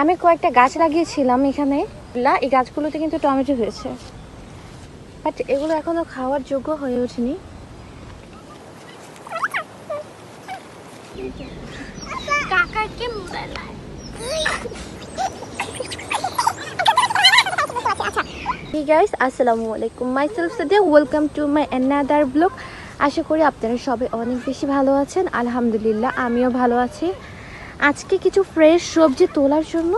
আমি কয়েকটা গাছ লাগিয়েছিলাম এখানে। এই গাছগুলোতে কিন্তু টমেটো হয়েছে। বাট এগুলো এখনও খাওয়ার যোগ্য হয়ে ওঠেনি। কাকাকে গাইস আসসালামু আলাইকুম। Sadia welcome to my another blog আশা করি আপনারা সবাই অনেক বেশি ভালো আছেন। আলহামদুলিল্লাহ আমিও ভালো আছি। আজকে কিছু ফ্রেশ সবজি তোলার জন্য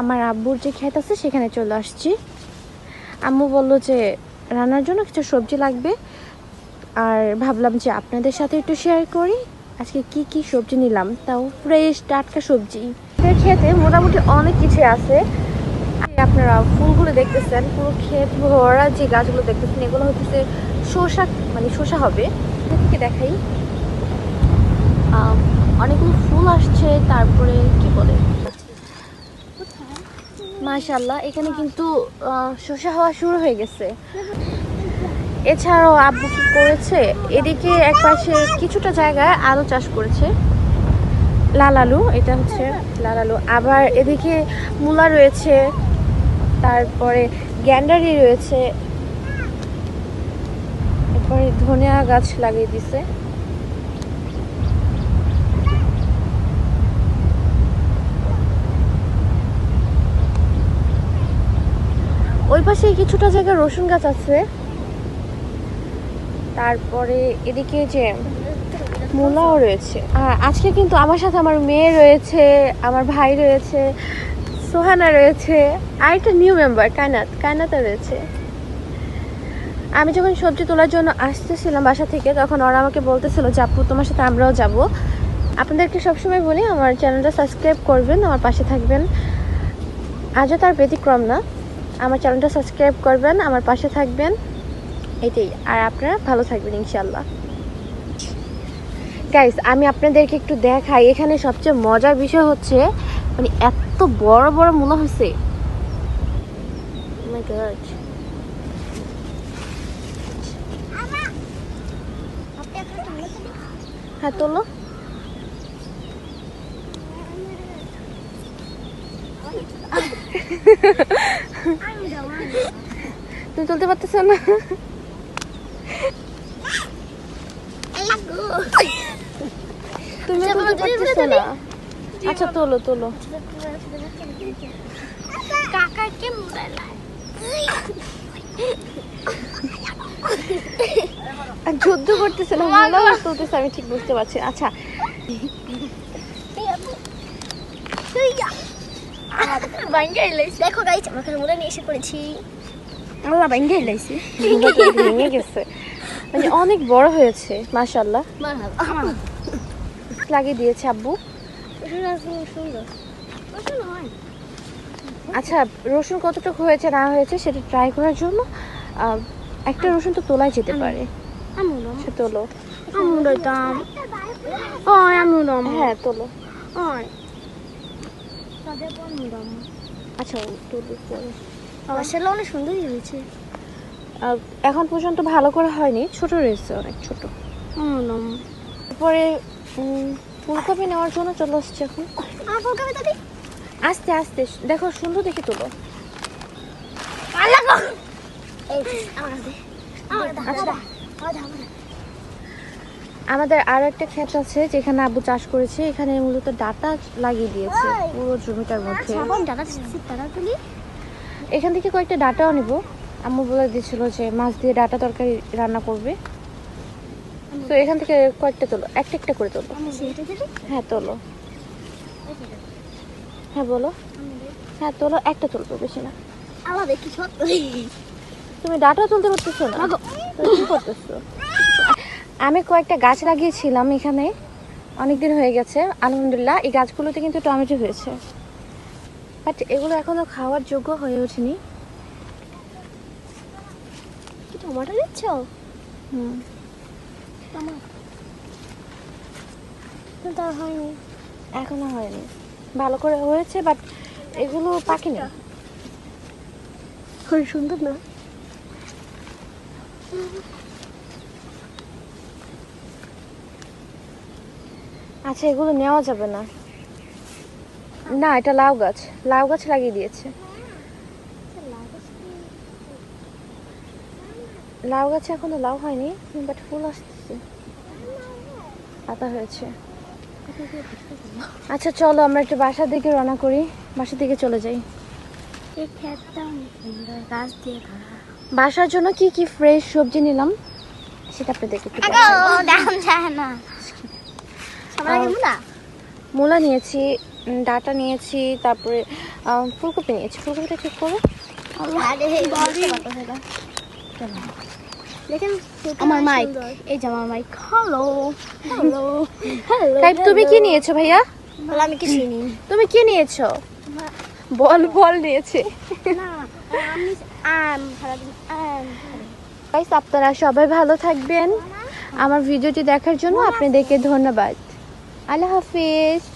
আমার আব্বুর যে ক্ষেত আছে সেখানে চলে আসছি। আম্মু বলল যে, রান্নার জন্য কিছু সবজি লাগবে। আর ভাবলাম যে আপনাদের সাথে একটু শেয়ার করি। আজকে কি কি সবজি নিলাম? তাও ফ্রেশ টাটকা সবজি। খেতে মোটামুটি অনেক কিছু আছে। আপনারা ফুলগুলো দেখতেছেন, পুরো ক্ষেত ভরা যে গাছগুলো দেখতেছেন, এগুলো হচ্ছে শসা মানে শসা হবে। দেখাই আম, অনেকগুলো ফুল আসছে তারপরে কি বলে? মাশাল্লাহ এখানে কিন্তু শসা হওয়া শুরু হয়ে গেছে। এছাড়াও আব্বু কি করেছে? এদিকে এক পাশে কিছুটা জায়গায় আলু চাষ করেছে। লাল আলু এটা হচ্ছে লাল আলু আবার এদিকে মূলা রয়েছে তারপরে গ্যান্ডারি রয়েছে। এরপরে ধনিয়া গাছ লাগিয়ে দিছে। পাশে কিছুটা জায়গায় রসুন গাছ আছে। তারপরে এদিকে যে মূলাও রয়েছে। আর আজকে কিন্তু আমার সাথে আমার মেয়ে রয়েছে, আমার ভাই রয়েছে, সোহানা রয়েছে, আর একটা নিউ মেম্বার কায়নাত কায়নাতা রয়েছে। আমি যখন সবজি তোলার জন্য আসতেছিলাম বাসা থেকে, তখন ওরা আমাকে বলতেছিল যে, আপু, তোমার সাথে আমরাও যাব। আপনাদেরকে সবসময় বলি, আমার চ্যানেলটা সাবস্ক্রাইব করবেন, আমার পাশে থাকবেন। আজও তার ব্যতিক্রম না। আমার চ্যানেলটা সাবস্ক্রাইব করবেন, আমার পাশে থাকবেন। এটাই। আর আপনারা ভালো থাকবেন ইনশাল্লাহ গাইস আমি আপনাদেরকে একটু দেখাই। এখানে সবচেয়ে মজার বিষয় হচ্ছে মানে এত বড় বড় মূলা হয়েছে। Oh. হ্যাঁ তোলো। তুমি চলতে পারতেছো না? তুমি তুলতে পারতেছো না? আচ্ছা তোলো তোলো। কাকাকে যুদ্ধ করতেছে না মূলা তুলতেছে আমি ঠিক বুঝতে পারছি। আচ্ছা দেখো গাইছ আমার কাছে মোবাইল নিয়ে এসে পড়েছি। আল্লাহ ভেঙে লাইছি। ভেঙে গেছে। মানে অনেক বড় হয়েছে মাশাল্লাহ লাগিয়ে দিয়েছে আব্বু। সুন্দর আচ্ছা রসুন কতটুকু হয়েছে না হয়েছে সেটা ট্রাই করার জন্য। একটা রসুন তো তোলাই যেতে পারে। সে তোলো। হ্যাঁ তোলো। আচ্ছা তোলো পরে। আসলে অনেক সুন্দরই হয়েছে। এখন পর্যন্ত ভালো করে হয়নি। ছোট রয়েছে অনেক ছোট। তারপরে ফুলকপি নেওয়ার জন্য চলে আসছে এখন। ফুলকপি দাদি আস্তে আস্তে দেখো সুন্দর দেখে তোলো। আচ্ছা। আমার দাও আমার দাও আমাদের আর একটা ক্ষেত আছে যেখানে আব্বু চাষ করেছে। এখানে মূলত ডাটা লাগিয়ে দিয়েছে পুরো জমিটার মধ্যে। এখান থেকে কয়েকটা ডাটাও নিব। আম্মু বলে দিয়েছিল যে মাছ দিয়ে ডাটা তরকারি রান্না করবে। তো এখান থেকে কয়েকটা তোলো। একটা একটা করে তোলো। হ্যাঁ তোলো। হ্যাঁ বলো। হ্যাঁ তোলো। একটা তুলবো বেশি না। তুমি ডাটা তুলতে পারতেছো না? কি করতেছো? আমি কয়েকটা গাছ লাগিয়েছিলাম এখানে। অনেকদিন হয়ে গেছে, আলহামদুলিল্লাহ। এই গাছগুলোতে কিন্তু টমেটো হয়েছে। বাট এগুলো এখনও খাওয়ার যোগ্য হয়ে ওঠেনি। টমেটো দিচ্ছ হুম। টমেটো। হয়নি। এখনও হয়নি। ভালো করে হয়েছে বাট এগুলো পাকেনি খুব সুন্দর না? আচ্ছা এগুলো নেওয়া যাবে না। না এটা লাউ গাছ। লাউ গাছ লাগিয়ে দিয়েছে। লাউ গাছে এখনও লাউ হয়নি বাট ফুল আসতেছে। পাতা হয়েছে। আচ্ছা চলো আমরা একটু বাসার দিকে রওনা করি। বাসার দিকে চলে যাই। বাসার জন্য কি কি ফ্রেশ সবজি নিলাম সেটা আপনাদেরকে একটু মুলা? মূলা নিয়েছি ডাঁটা নিয়েছি তারপরে ফুলকপি নিয়েছি। ফুলকপিটা ঠিক করো দেখেন আমার মাইক এই যে আমার মাইক হ্যালো হ্যালো তাই তুমি কি নিয়েছো ভাইয়া? আমি কিছু নিই তুমি কি নিয়েছো? বল বল নিয়েছে। আপনারা সবাই ভালো থাকবেন। আমার ভিডিওটি দেখার জন্য আপনাদেরকে ধন্যবাদ। আল্লাহ হাফিজ